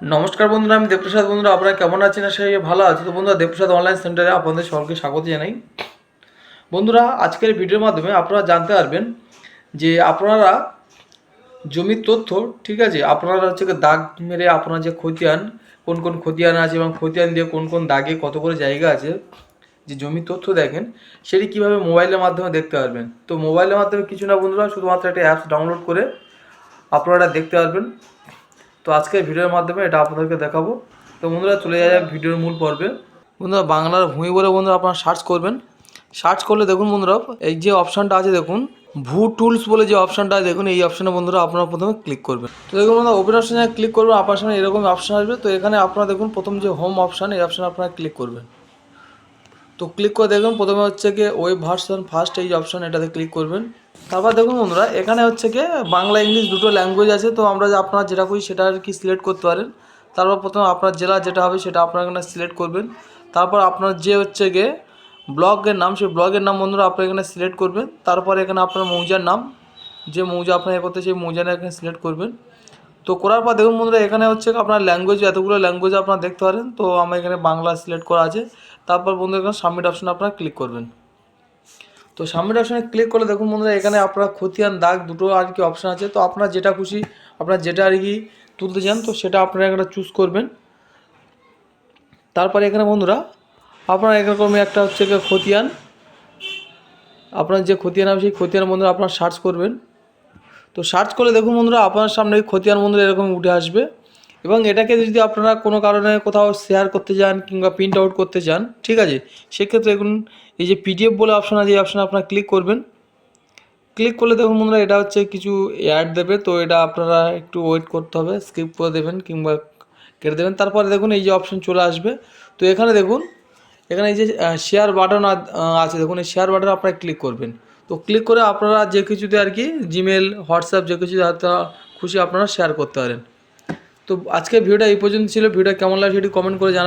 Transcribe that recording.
নমস্কার বন্ধুরা, আমি দেবপ্রসাদ বন্ধুরা। আপনারা কেমন আছেন? করি ভালো আছে। তো বন্ধুরা, দেবপ্রসাদ অনলাইন সেন্টারে আপনাদের সকলকে স্বাগত জানাই। বন্ধুরা, আজকের ভিডিওর মাধ্যমে আপনারা জানতে পারবেন যে আপনারা জমির তথ্য, ঠিক আছে? আপনারা হচ্ছে দাগ মেরে আপনারা যে খতিয়ান, কোন কোন খতিয়ান আছে এবং খতিয়ান দিয়ে কোন কোন দাগে কত করে জায়গা আছে, যে জমির তথ্য দেখেন, সেটি কীভাবে মোবাইলের মাধ্যমে দেখতে পারবেন? তো মোবাইলের মাধ্যমে কিছু না বন্ধুরা, শুধুমাত্র একটা অ্যাপস ডাউনলোড করে আপনারা দেখতে পারবেন। তো আজকের ভিডিওর মাধ্যমে এটা আপনাদেরকে দেখাবো। তো বন্ধুরা, চলে যাক ভিডিওর মূল পর্বে। বন্ধুরা, বাংলার ভূমি বলে বন্ধুরা আপনারা সার্চ করবেন। সার্চ করলে দেখুন বন্ধুরা, এই যে অপশানটা আছে দেখুন, ভু টুলস বলে যে অপশানটা আছে, দেখুন এই অপশানে বন্ধুরা আপনারা প্রথমে ক্লিক করবেন। তো দেখুন বন্ধুরা ওপেন অপশানে ক্লিক করবেন, আপনার সামনে এরকম অপশান আসবে। তো এখানে আপনারা দেখুন, প্রথম যে হোম অপশান এই অপশানে আপনারা ক্লিক করবেন। তো ক্লিক করে দেখুন, প্রথমে হচ্ছে গিয়ে ওয়েব ভার্সন ফার্স্ট এই অপশান এটাতে ক্লিক করবেন। তারপর দেখুন বন্ধুরা, এখানে হচ্ছে গিয়ে বাংলা, ইংলিশ দুটো ল্যাঙ্গুয়েজ আছে, তো আমরা আপনারা যেটা করি সেটা আর কি সিলেক্ট করতে পারেন। তারপর প্রথমে আপনার জেলা যেটা হবে সেটা আপনারা এখানে সিলেক্ট করবেন। তারপর আপনার যে হচ্ছে গিয়ে ব্লগের নাম, সেই ব্লগের নাম বন্ধুরা আপনারা এখানে সিলেক্ট করবেন। তারপর এখানে আপনার মৌজার নাম, যে মৌজা আপনার এ করতে সেই মৌজাটা এখানে সিলেক্ট করবেন। তো করার পর দেখুন বন্ধুরা, এখানে হচ্ছে আপনার ল্যাঙ্গুয়েজ এতগুলো ল্যাঙ্গুয়েজ আপনারা দেখতে পারেন। তো আমার এখানে বাংলা সিলেক্ট করা আছে। তারপর বন্ধুরা এখানে সাবমিট অপশনে আপনারা ক্লিক করবেন। তো সামনের অপশনে ক্লিক করলে দেখুন বন্ধুরা, এখানে আপনার খতিয়ান দাগ দুটো আর কি অপশান আছে। তো আপনার যেটা খুশি, আপনার যেটা আর কি তুলতে চান, তো সেটা আপনারা এখানে চুজ করবেন। তারপরে এখানে বন্ধুরা, আপনার এরকম একটা হচ্ছে খতিয়ান আপনার যে খতিয়ান হবে সেই খতিয়ান বন্ধুরা আপনার সার্চ করবেন। তো সার্চ করলে দেখুন বন্ধুরা, আপনার সামনে খতিয়ান বন্ধুরা এরকম উঠে আসবে। এবং এটাকে যদি আপনারা কোনো কারণে কোথাও শেয়ার করতে চান কিংবা প্রিন্ট আউট করতে চান ঠিক আছে? সেক্ষেত্রে দেখুন, এই যে পিডিএফ বলে অপশন আছে, এই অপশানে আপনারা ক্লিক করবেন। ক্লিক করলে দেখুন বন্ধুরা, এটা হচ্ছে কিছু অ্যাড দেবে, তো এটা আপনারা একটু ওয়েট করতে হবে স্কিপ করে দেবেন কিংবা কেটে দেবেন। তারপরে দেখুন, এই যে অপশন চলে আসবে। তো এখানে দেখুন, এখানে এই যে শেয়ার বাটন আছে। দেখুন, এই শেয়ার বাটন আপনারা ক্লিক করবেন। তো ক্লিক করে আপনারা যে কিছুতে আর কি জিমেল হোয়াটসঅ্যাপ যে কিছু খুশি আপনারা শেয়ার করতে পারেন। তো আজকের ভিডিওটা এই পর্যন্ত ছিল। ভিডিওটা কেমন লাগে সেটি কমেন্ট করে জানাবেন